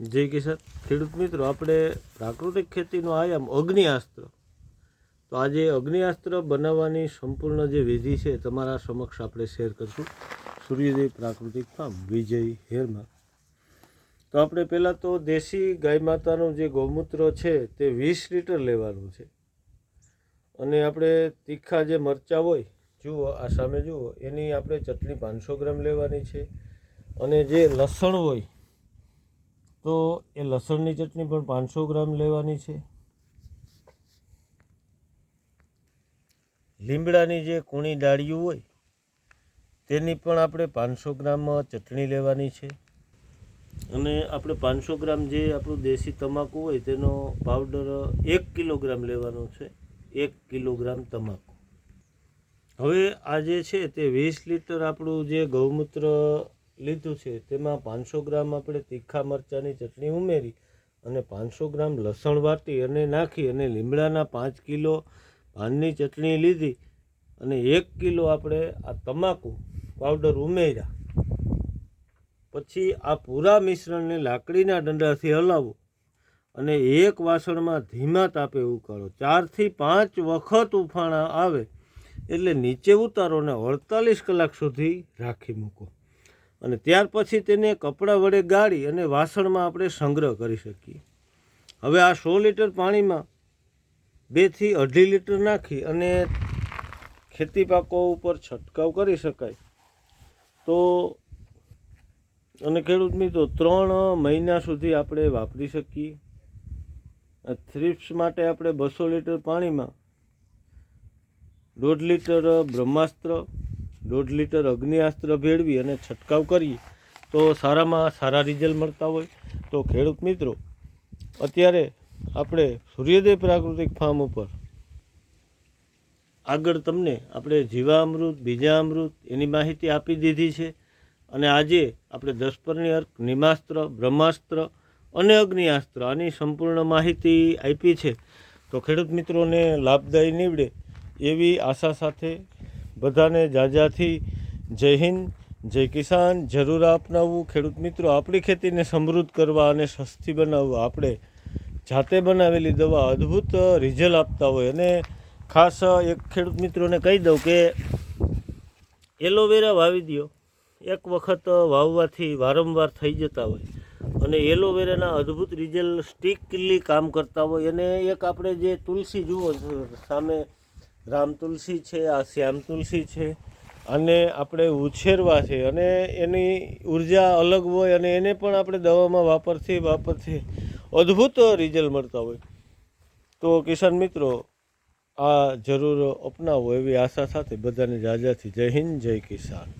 જય કિશન ખેડૂત મિત્રો, આપણે પ્રાકૃતિક ખેતીનો આયામ અગ્નિઆસ્ત્ર. તો આજે અગ્નિઆસ્ત્ર બનાવવાની સંપૂર્ણ જે વિધિ છે તમારા સમક્ષ આપણે શેર કરશું. સૂર્યદેવ પ્રાકૃતિક ફાર્મ, વિજય હેરમાં. તો આપણે પહેલાં તો દેશી ગાય માતાનું જે ગૌમૂત્ર છે તે વીસ લીટર લેવાનું છે. અને આપણે તીખા જે મરચાં હોય, જુઓ, આ સામે જુઓ, એની આપણે ચટણી પાંચસો ગ્રામ લેવાની છે. અને જે લસણ હોય તો એ લસણની ચટણી પણ પાંચસો ગ્રામ લેવાની છે. લીમડાની જે કૂણી ડાળીયું હોય, તેની પણ આપણે પાંચસો ગ્રામ ચટણી લેવાની છે. અને આપણે પાંચસો ગ્રામ જે આપણું દેશી તમાકુ હોય, તેનો પાવડર એક કિલોગ્રામ લેવાનો છે. એક કિલોગ્રામ તમાકુ. હવે આ જે છે તે વીસ લીટર આપણું જે ગૌમૂત્ર લીધું છે. તેમાં પાંચસો ગ્રામ આપણે તીખા મરચાંની ચટણી ઉમેરી અને પાંચસો ગ્રામ લસણ વાટી અને નાખી અને લીમડાના પાંચ કિલો પાનની ચટણી લીધી અને એક કિલો આપણે આ તમાકુ પાવડર ઉમેર્યા. પછી આ પૂરા મિશ્રણને લાકડીના દંડાથી હલાવો અને એક વાસણમાં ધીમા તાપે ઉકાળો. ચારથી પાંચ વખત ઉફાણા આવે એટલે નીચે ઉતારો અને અડતાલીસ કલાક સુધી રાખી મૂકો. અને ત્યાર પછી તેને કપડાં વડે ગાળી અને વાસણમાં આપણે સંગ્રહ કરી શકીએ. હવે આ સો લીટર પાણીમાં બેથી અઢી લીટર નાખી અને ખેતી પાકો ઉપર છંટકાવ કરી શકાય. તો અને ખેડૂત મિત્રો, ત્રણ મહિના સુધી આપણે વાપરી શકીએ. થ્રિપ્સ માટે આપણે બસો લીટર પાણીમાં દોઢ લીટર બ્રહ્માસ્ત્ર દોઢ લીટર અગ્નિઆસ્ત્ર ભેળવી અને છંટકાવ કરીએ, તો સારામાં સારા રિઝલ્ટ મળતા હોય. તો ખેડૂત મિત્રો, અત્યારે આપણે સૂર્યોદય પ્રાકૃતિક ફાર્મ ઉપર આગળ તમને આપણે જીવામૃત બીજામૃત એની માહિતી આપી દીધી છે. અને આજે આપણે દસપરની અર્ક, નિમાસ્ત્ર, બ્રહ્માસ્ત્ર અને અગ્નિઆસ્ત્ર આની સંપૂર્ણ માહિતી આપી છે. તો ખેડૂત મિત્રોને લાભદાયી નીવડે એવી આશા સાથે બધાને જાજાથી જય હિન્દ, જય કિસાન. જરૂર અપનાવવું ખેડૂત મિત્રો, આપણી ખેતીને સમૃદ્ધ કરવા અને સસ્તી બનાવવા આપણે જાતે બનાવેલી દવા અદ્ભુત રિઝલ્ટ આપતા હોય. અને ખાસ એક ખેડૂત મિત્રોને કહી દઉં કે એલોવેરા વાવી દો એક વખત વાવવાથી વારંવાર થઈ જતા હોય. અને એલોવેરાના અદ્ભુત રિઝલ્ટ સ્ટીકલી કામ કરતા હોય. અને એક આપણે જે તુલસી જુઓ સામે રામ તુલસી છે, આ શ્યામ તુલસી છે, અને આપણે ઉછેરવા છે, અને એની ઊર્જા અલગ હોય અને એને પણ આપણે દવામાં વાપરથી વાપરથી અદ્ભુત રિઝલ્ટ મળતા હોય. તો કિસાન મિત્રો, આ જરૂર અપનાવો એવી આશા સાથે બધાને જાજાથી જય હિન્દ, જય કિસાન.